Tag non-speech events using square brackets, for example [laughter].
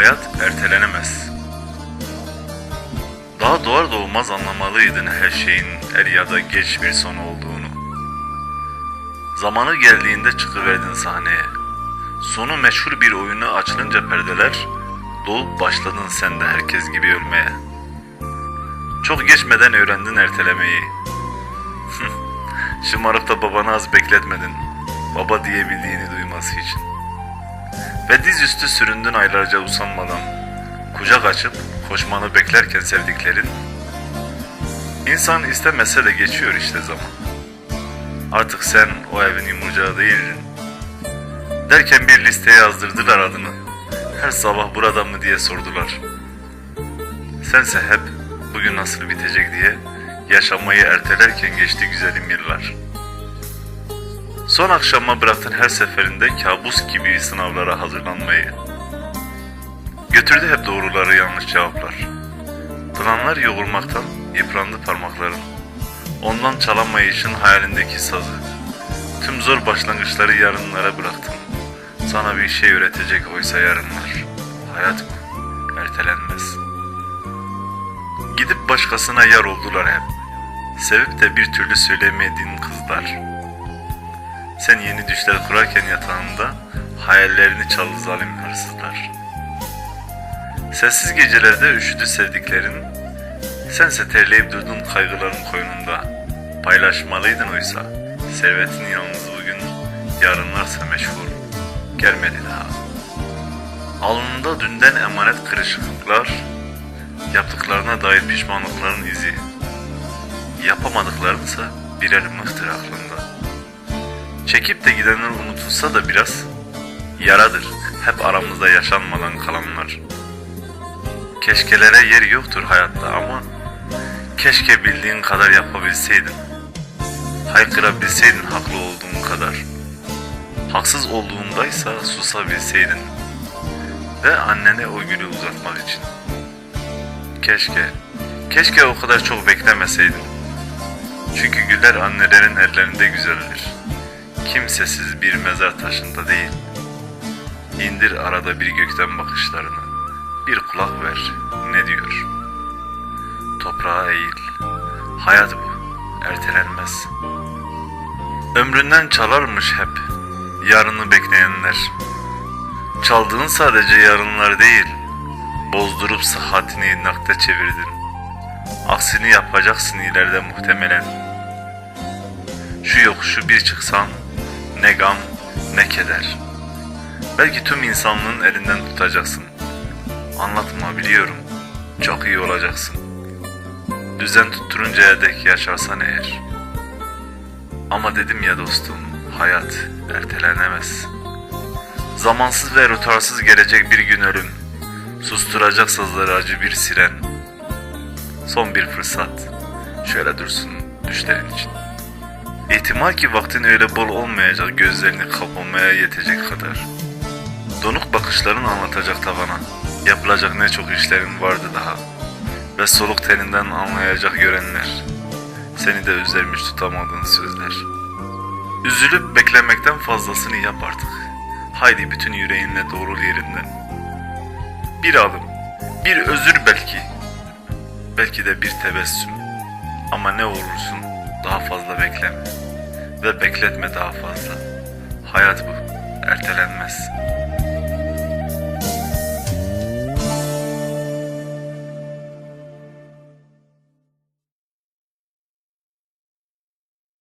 Hayat ertelenemez. Daha doğar doğmaz anlamalıydın her şeyin er ya da geç bir son olduğunu. Zamanı geldiğinde çıkıverdin sahneye. Sonu meşhur bir oyunu açılınca perdeler, dolup başladın sen de herkes gibi ölmeye. Çok geçmeden öğrendin ertelemeyi. [laughs] Şımarıp da babanı az bekletmedin. Baba diyebildiğini duyması için. Ve dizüstü süründün aylarca usanmadan. Kucak açıp koşmanı beklerken sevdiklerin. İnsan istemese de geçiyor işte zaman. Artık sen o evin yumurcağı değildin. Derken bir listeye yazdırdılar adını. Her sabah burada mı diye sordular. Sense hep bugün nasıl bitecek diye yaşamayı ertelerken geçti güzelim yıllar. Son akşama bıraktın her seferinde kabus gibi sınavlara hazırlanmayı. Götürdü hep doğruları yanlış cevaplar. Planlar yoğurmaktan yıprandı parmakların. Ondan çalamayışın hayalindeki sazı. Tüm zor başlangıçları yarınlara bıraktın. Sana bir şey öğretecek oysa yarınlar. Hayat bu, ertelenmez. Gidip başkasına yar oldular hep. Sevip de bir türlü söylemediğin kızlar. Sen yeni düşler kurarken yatağında hayallerini çaldı zalim hırsızlar. Sessiz gecelerde üşüdü sevdiklerin, sense terleyip durdun kaygıların koynunda. Paylaşmalıydın oysa, servetin yalnız bugün, yarınlarsa meşhur, gelmedi daha. Alnında dünden emanet kırışıklıklar, yaptıklarına dair pişmanlıkların izi. Yapamadıklarınsa birer mıhtır aklında. Çekip de gidenler unutulsa da biraz yaradır hep aramızda yaşanmadan kalanlar. Keşkelere yer yoktur hayatta ama keşke bildiğin kadar yapabilseydin. Haykırabilseydin haklı olduğun kadar. Haksız olduğundaysa susabilseydin. Ve annene o gülü uzatmak için. Keşke, keşke o kadar çok beklemeseydin. Çünkü güller annelerin ellerinde güzeldir kimsesiz bir mezar taşında değil. İndir arada bir gökten bakışlarını. Bir kulak ver. Ne diyor? Toprağa eğil. Hayat bu. Ertelenmez. Ömründen çalarmış hep. Yarını bekleyenler. Çaldığın sadece yarınlar değil. Bozdurup sıhhatini nakde çevirdin. Aksini yapacaksın ileride muhtemelen. Şu yokuşu bir çıksan ne gam ne keder. Belki tüm insanlığın elinden tutacaksın. Anlatma biliyorum. Çok iyi olacaksın. Düzen tutturuncaya dek yaşarsan eğer. Ama dedim ya dostum, hayat ertelenemez. Zamansız ve rotarsız gelecek bir gün ölüm. Susturacak sazları acı bir siren. Son bir fırsat. Şöyle dursun düşlerin için. İhtimal ki vaktin öyle bol olmayacak gözlerini kapamaya yetecek kadar. Donuk bakışların anlatacak tavana. Yapılacak ne çok işlerin vardı daha. Ve soluk teninden anlayacak görenler. Seni de üzermiş tutamadığın sözler. Üzülüp beklemekten fazlasını yap artık. Haydi bütün yüreğinle doğrul yerinden. Bir adım, bir özür belki. Belki de bir tebessüm. Ama ne olursun daha fazla bekleme. Ve bekletme daha fazla. Hayat bu, ertelenmez.''